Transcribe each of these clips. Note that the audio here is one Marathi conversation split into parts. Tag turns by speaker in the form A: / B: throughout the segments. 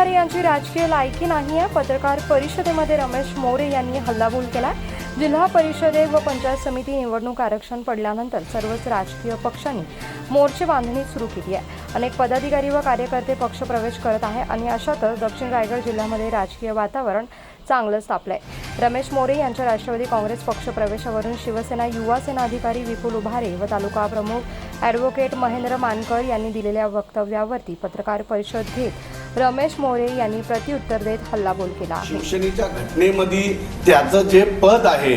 A: उभारे यांची राजकीय लायकी नाही आहे. पत्रकार परिषदेमध्ये रमेश मोरे यांनी हल्लाबोल केला जिल्हा परिषदे व पंचायत समिती निवडणूक आरक्षण पडल्यानंतर सर्वच राजकीय पक्षांनी मोर्चे बांधणी सुरू केली आहे. अनेक पदाधिकारी व कार्यकर्ते पक्ष प्रवेश करत आहे आणि अशातच दक्षिण रायगड जिल्ह्यामध्ये राजकीय वातावरण चांगलंच तापलंय. रमेश मोरे यांच्या राष्ट्रवादी काँग्रेस पक्ष प्रवेशावरून शिवसेना युवा सेना अधिकारी विपुल उभारे व तालुका प्रमुख ॲडव्होकेट महेंद्र मानकर यांनी दिलेल्या वक्तव्यावरती पत्रकार परिषद घेत रमेश मोरे यांनी प्रतिउत्तर देत हल्लाबोल केला.
B: शिवसेनेच्या घटनेमध्ये त्याचं जे पद आहे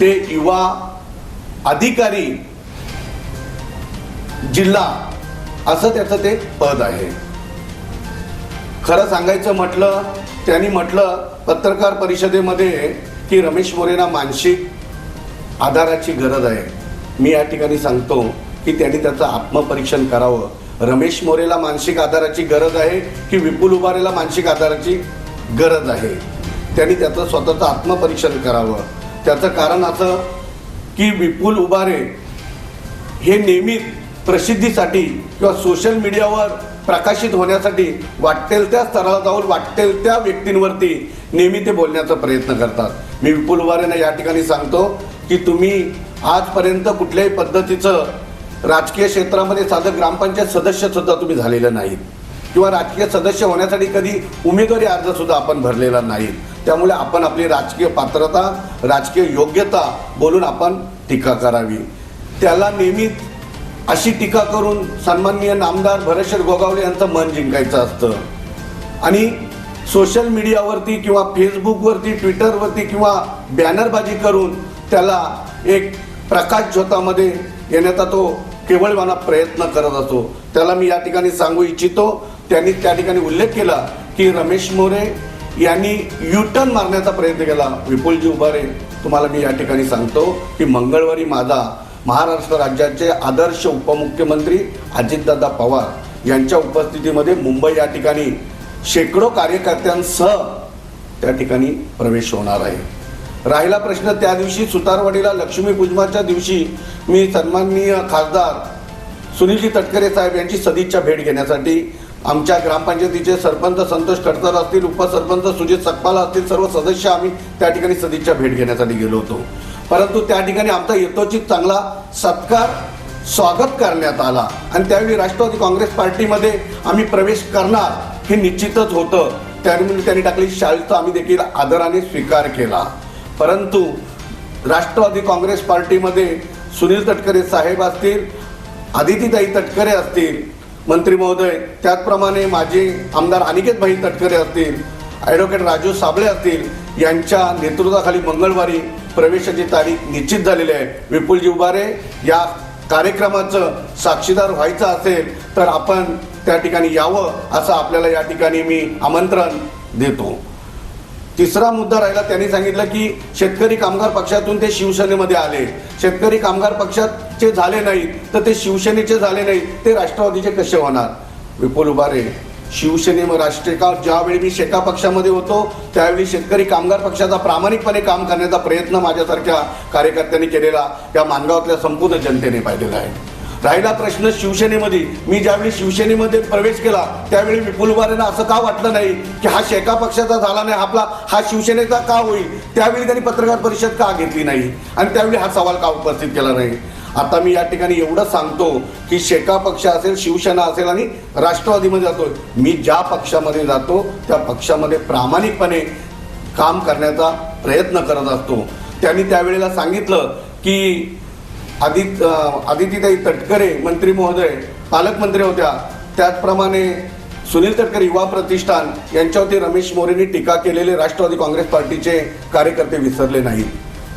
B: ते युवा अधिकारी जिल्हा असं त्याचं ते पद आहे. खरं सांगायचं म्हटलं त्यांनी म्हटलं पत्रकार परिषदेमध्ये की रमेश मोरेना मानसिक आधाराची गरज आहे. मी या ठिकाणी सांगतो की त्यांनी त्याचं आत्मपरीक्षण करावं. रमेश मोरेला मानसिक आधाराची गरज आहे की विपुल उभारेला मानसिक आधाराची गरज आहे? त्यांनी त्याचं स्वतःचं आत्मपरीक्षण करावं. त्याचं कारण असं की विपुल उभारे हे नेहमी प्रसिद्धीसाठी किंवा सोशल मीडियावर प्रकाशित होण्यासाठी वाटेल त्या स्तराला जाऊन वाटेल त्या व्यक्तींवरती नेहमी ते बोलण्याचा प्रयत्न करतात. मी विपुल उभारेंना या ठिकाणी सांगतो की तुम्ही आजपर्यंत कुठल्याही पद्धतीचं राजकीय क्षेत्रामध्ये साधं ग्रामपंचायत सदस्य सुद्धा तुम्ही झालेलं नाहीत. किंवा राजकीय सदस्य होण्यासाठी कधी उमेदवारी अर्ज सुद्धा आपण भरलेला नाही त्यामुळे आपण आपली राजकीय पात्रता राजकीय योग्यता बोलून आपण टीका करावी. त्याला नेहमीच अशी टीका करून सन्माननीय नामदार भरतशेठ गोगावले यांचं मन जिंकायचं असतं. आणि सोशल मीडियावरती किंवा फेसबुकवरती ट्विटरवरती किंवा बॅनरबाजी करून त्याला एक प्रकाश झोतामध्ये येण्याचा तो केवळवाना प्रयत्न करत असतो त्याला मी या ठिकाणी सांगू इच्छितो. त्यांनी त्या ठिकाणी उल्लेख केला की रमेश मोरे यांनी युटर्न मारण्याचा प्रयत्न केला. विपुलजी उभारे तुम्हाला मी या ठिकाणी सांगतो की मंगळवारी माझा महाराष्ट्र राज्याचे आदर्श उपमुख्यमंत्री अजितदादा पवार यांच्या उपस्थितीमध्ये मुंबई या ठिकाणी शेकडो कार्यकर्त्यांसह त्या ठिकाणी प्रवेश होणार आहे. राहिला प्रश्न त्या दिवशी सुतारवाडीला लक्ष्मीपूजनाच्या दिवशी मी सन्माननीय खासदार सुनीलजी तटकरे साहेब यांची सदिच्छा भेट घेण्यासाठी आमच्या ग्रामपंचायतीचे सरपंच संतोष खडतर असतील उपसरपंच सुजित सकपाला असतील सर्व सदस्य आम्ही त्या ठिकाणी सदिच्छा भेट घेण्यासाठी गेलो होतो. परंतु त्या ठिकाणी आमचा यथोचित चांगला सत्कार स्वागत करण्यात आला. आणि त्यावेळी राष्ट्रवादी काँग्रेस पार्टीमध्ये आम्ही प्रवेश करणार हे निश्चितच होतं. त्यामुळे त्यांनी टाकली शाळेचा आम्ही देखील आदराने स्वीकार केला. परंतु राष्ट्रवादी काँग्रेस पार्टीमध्ये सुनील तटकरे साहेब असतील आदितीताई तटकरे असतील मंत्री महोदय त्याचप्रमाणे माजी आमदार अनिकेत भाई तटकरे असतील ॲडव्होकेट राजू साबळे असतील यांच्या नेतृत्वाखाली मंगळवारी प्रवेशाची तारीख निश्चित झालेली आहे. विपुलजी उभारे या कार्यक्रमाचं साक्षीदार व्हायचं असेल तर आपण त्या ठिकाणी यावं असं आपल्याला या ठिकाणी मी आमंत्रण देतो. तिसरा मुद्दा राहिला त्यांनी सांगितलं की शेतकरी कामगार पक्षातून ते शिवसेनेमध्ये आले. शेतकरी कामगार पक्षाचे झाले नाहीत तर ते शिवसेनेचे झाले नाही ते राष्ट्रवादीचे कसे होणार? विपुल उभारे शिवसेने व राष्ट्रीय का ज्यावेळी मी शेका पक्षामध्ये होतो त्यावेळी शेतकरी कामगार पक्षाचा प्रामाणिकपणे काम करण्याचा प्रयत्न माझ्यासारख्या कार्यकर्त्यांनी केलेला या मानगावातल्या संपूर्ण जनतेने पाहिलेला आहे. राहिला प्रश्न शिवसेनेमध्ये. मी ज्यावेळी शिवसेनेमध्ये प्रवेश केला त्यावेळी विपुल उभारेंना असं का वाटलं नाही की हा शेका पक्षाचा झाला नाही आपला हा शिवसेनेचा का होईल? त्यावेळी त्यांनी पत्रकार परिषद का घेतली नाही? आणि त्यावेळी हा सवाल का उपस्थित केला नाही? आता मी या ठिकाणी एवढं सांगतो की शेका पक्ष असेल शिवसेना असेल आणि राष्ट्रवादीमध्ये जातो मी ज्या पक्षामध्ये जातो त्या पक्षामध्ये प्रामाणिकपणे काम करण्याचा प्रयत्न करत असतो. त्यांनी त्यावेळेला सांगितलं की आदित आदितीताई तटकरे मंत्री महोदय पालकमंत्री होत्या. त्याचप्रमाणे सुनील तटकरे युवा प्रतिष्ठान यांच्यावरती रमेश मोरेंनी टीका केलेले राष्ट्रवादी काँग्रेस पार्टीचे कार्यकर्ते विसरले नाहीत.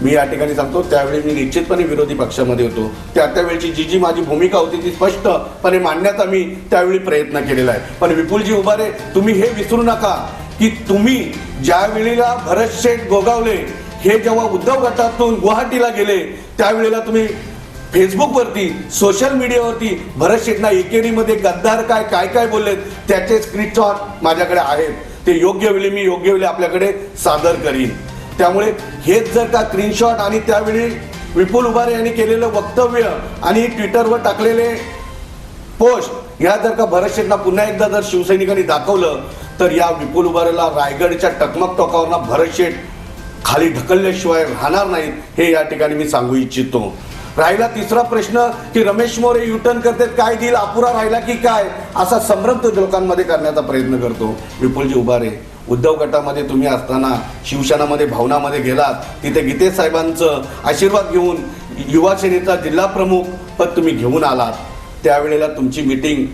B: मी या ठिकाणी सांगतो त्यावेळी मी निश्चितपणे विरोधी पक्षामध्ये होतो. त्या त्यावेळची जी जी माझी भूमिका होती ती स्पष्टपणे मांडण्याचा मी त्यावेळी प्रयत्न केलेला आहे. पण विपुलजी उभारे तुम्ही हे विसरू नका की तुम्ही ज्या वेळेला भरत शेठ गोगावले हे जेव्हा उद्धव गटातून गुवाहाटीला गेले त्यावेळेला तुम्ही फेसबुकवरती सोशल मीडियावरती भरत शेटना एकेरीमध्ये गद्दार काय काय काय बोललेत त्याचे स्क्रीनशॉट माझ्याकडे आहेत. ते योग्य वेळी मी योग्य वेळी आपल्याकडे सादर करीन. त्यामुळे हेच जर का स्क्रीनशॉट आणि त्यावेळी विपुल उभारे यांनी केलेलं वक्तव्य आणि ट्विटरवर टाकलेले पोस्ट या जर का भरत शेटना पुन्हा एकदा जर शिवसैनिकांनी दाखवलं तर या विपुल उभारेला रायगडच्या टकमक टोकावरनं भरतशेठ खाली ढकलल्याशिवाय राहणार नाहीत हे या ठिकाणी मी सांगू इच्छितो. राहिला तिसरा प्रश्न की रमेश मोरे युटर्न करतात काय डील अपुरा राहिला की काय? असा संभ्रम तो लोकांमध्ये करण्याचा प्रयत्न करतो. विपुलजी उभारे उद्धव गटामध्ये तुम्ही असताना शिवसेनामध्ये भावनामध्ये गेलात तिथे गीतेश साहेबांचं आशीर्वाद घेऊन युवासेनेचा जिल्हा प्रमुख पद तुम्ही घेऊन आलात. त्यावेळेला तुमची मिटिंग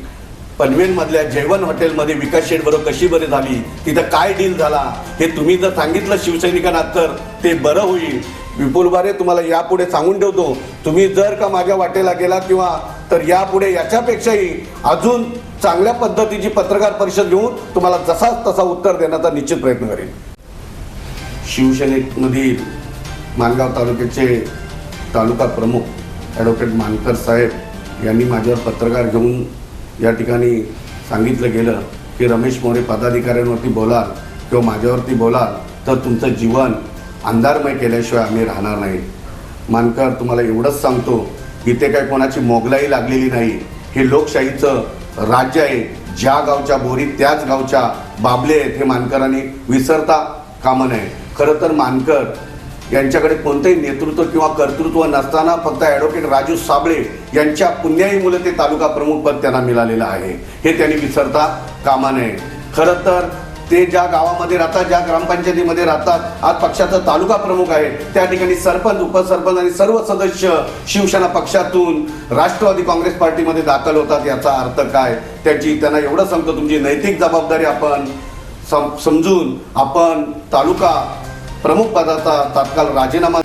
B: पनवेलमधल्या जैवन हॉटेलमध्ये विकास शेठ बरोबर कशी बरी झाली? तिथं काय डील झाला? हे तुम्ही जर सांगितलं शिवसैनिकांना तर ते बरं होईल. विपुल बारे तुम्हाला यापुढे सांगून ठेवतो. तुम्ही जर का माझ्या वाटेला गेला किंवा तर यापुढे याच्यापेक्षाही अजून चांगल्या पद्धतीची पत्रकार परिषद घेऊन तुम्हाला जसा तसा उत्तर देण्याचा निश्चित प्रयत्न करेन. शिवसेनेमधील मानगाव तालुक्याचे तालुका प्रमुख ॲडव्होकेट मानकर साहेब यांनी माझ्यावर पत्रकार घेऊन या ठिकाणी सांगितलं गेलं की रमेश मोरे पदाधिकाऱ्यांवरती बोलाल किंवा माझ्यावरती बोलाल तर तुमचं जीवन अंधारमय केल्याशिवाय आम्ही राहणार नाही. मानकर तुम्हाला एवढंच सांगतो इथे काय कोणाची मोगलाई लागलेली नाही. हे लोकशाहीचं राज्य आहे. ज्या गावच्या बोरी त्याच गावच्या बाबले आहेत हे मानकरांनी विसरता कामं नये. खरं तर मानकर यांच्याकडे कोणतंही नेतृत्व किंवा कर्तृत्व नसताना फक्त ॲडव्होकेट राजू साबळे यांच्या पुण्याई मुलं ते तालुका प्रमुख पद त्यांना मिळालेलं आहे. हे त्यांनी विसरता कामा नये. खरं तर ते ज्या गावामध्ये राहतात ज्या ग्रामपंचायतीमध्ये राहतात आज पक्षाचा तालुका प्रमुख आहे. त्या ठिकाणी सरपंच उपसरपंच आणि सर्व सदस्य शिवसेना पक्षातून राष्ट्रवादी काँग्रेस पार्टीमध्ये दाखल होतात याचा अर्थ काय? त्याची त्यांना एवढं सांगतो तुमची नैतिक जबाबदारी आपण सम समजून आपण तालुका प्रमुख पदाचा तात्काळ राजीनामा